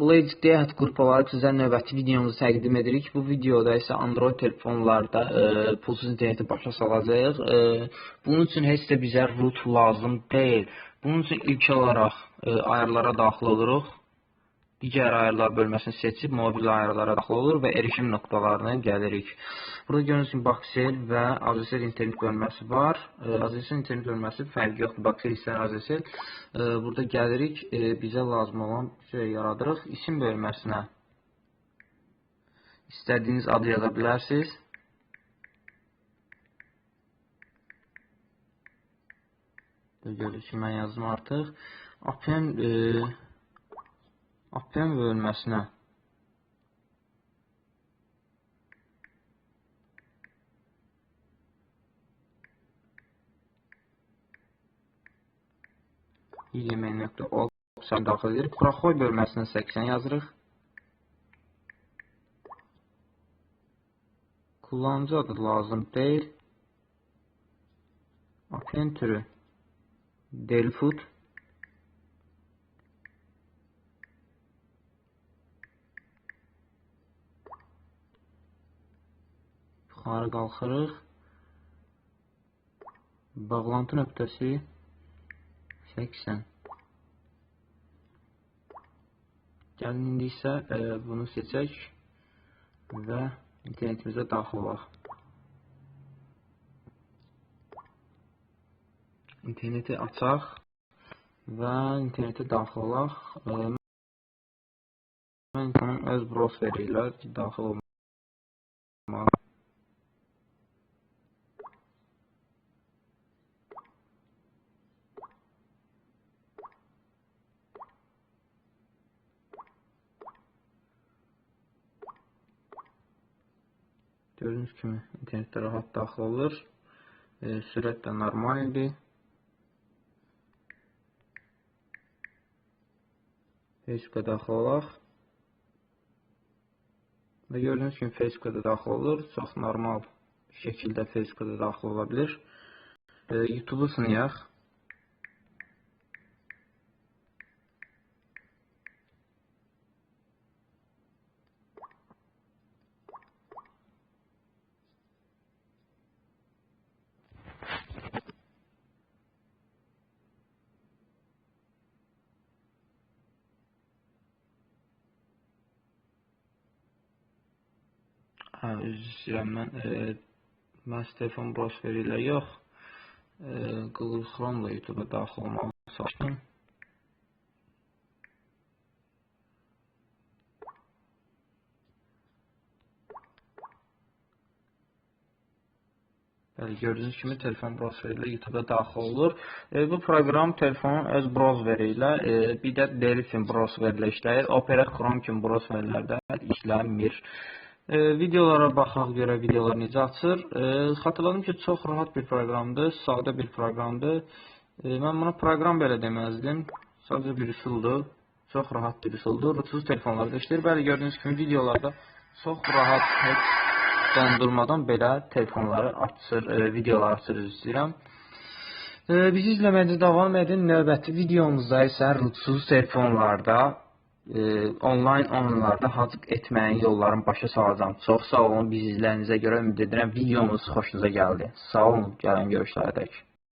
Blade Death qrupaları sizə növbəti videomuzu təqdim edirik. Bu videoda isə Android telefonlarda e, pulsuz interneti başa salacağıq. E, bunun üçün heç də bizə root lazım deyil. Bunun üçün ilk olaraq e, ayarlara daxil oluruq. Digər ayarlar bölməsini seçib mobil ayarlara daxil olur və erişim nöqtələrinə gəlirik. Burada gördüyünüz kimi Baxsel və AZSL internet bölməsi var. E, AZSL internet bölməsi fərqi yoxdur. Baxsel isə AZSL. E, burada gəlirik, e, bizə lazım olan şey yaradırıq. İsim bölməsinə istədiyiniz adı yaza bilərsiniz. Görürsünüz ki, mən yazdım artıq. Append e, Append bölməsinə yemək.org daxil edirik. Proxoy bölməsinə 80 yazırıq. Kullanıcı adı lazım deyil. Append türü Delfood yuxarı qalxırıq. Bağlantı nöqtəsi 80. Gəlin indi isə e, bunu seçək və internetimizə daxil olaq. İnterneti açaq və internetə daxil olaq. E, mən onun öz browseri ilə daxil olmaq Gördüğünüz kimi internetdə rahat daxil olur. E, sürət də normal idi. Facebook'a daxil olaq. Və gördüyünüz kimi Facebook'a da daxil olur. Çox normal şəkildə Facebook'a da daxil ola bilir. E, YouTube-u sınayaq. Hə, üzr istəyirəm mən. E, mən telefon browseri ilə yox, e, Google Chrome ilə YouTube-a daxil olmağı seçdim. Bəli, gördüyünüz kimi telefon browseri ilə YouTube-a daxil olur. E, bu proqram telefonun öz browseri ilə, e, bir də Delphi browseri ilə işləyir. Opera Chrome kimi browserlərdə işləmir. E, videolara baxaq görə videolar necə açır. E, xatırladım ki, çox rahat bir proqramdır, sadə bir proqramdır. E, mən buna proqram belə deməzdim. Sadəcə bir üsuldur. Çox rahat bir üsuldur. Rutsuz telefonlarda işləyir. Bəli, gördüyünüz kimi videolarda çox rahat, heç dondurmadan belə telefonları açır, e, videolar açır istəyirəm. E, bizi izləməkdə davam edin. Növbəti videomuzda isə rutsuz telefonlarda onlayn oyunlarda hazırlıq etməyin yollarını başa salacağam. Çox sağ olun. Biz izləyinizə görə ümid edirəm videomuz xoşunuza gəldi. Sağ olun. Gələn görüşlərə dək.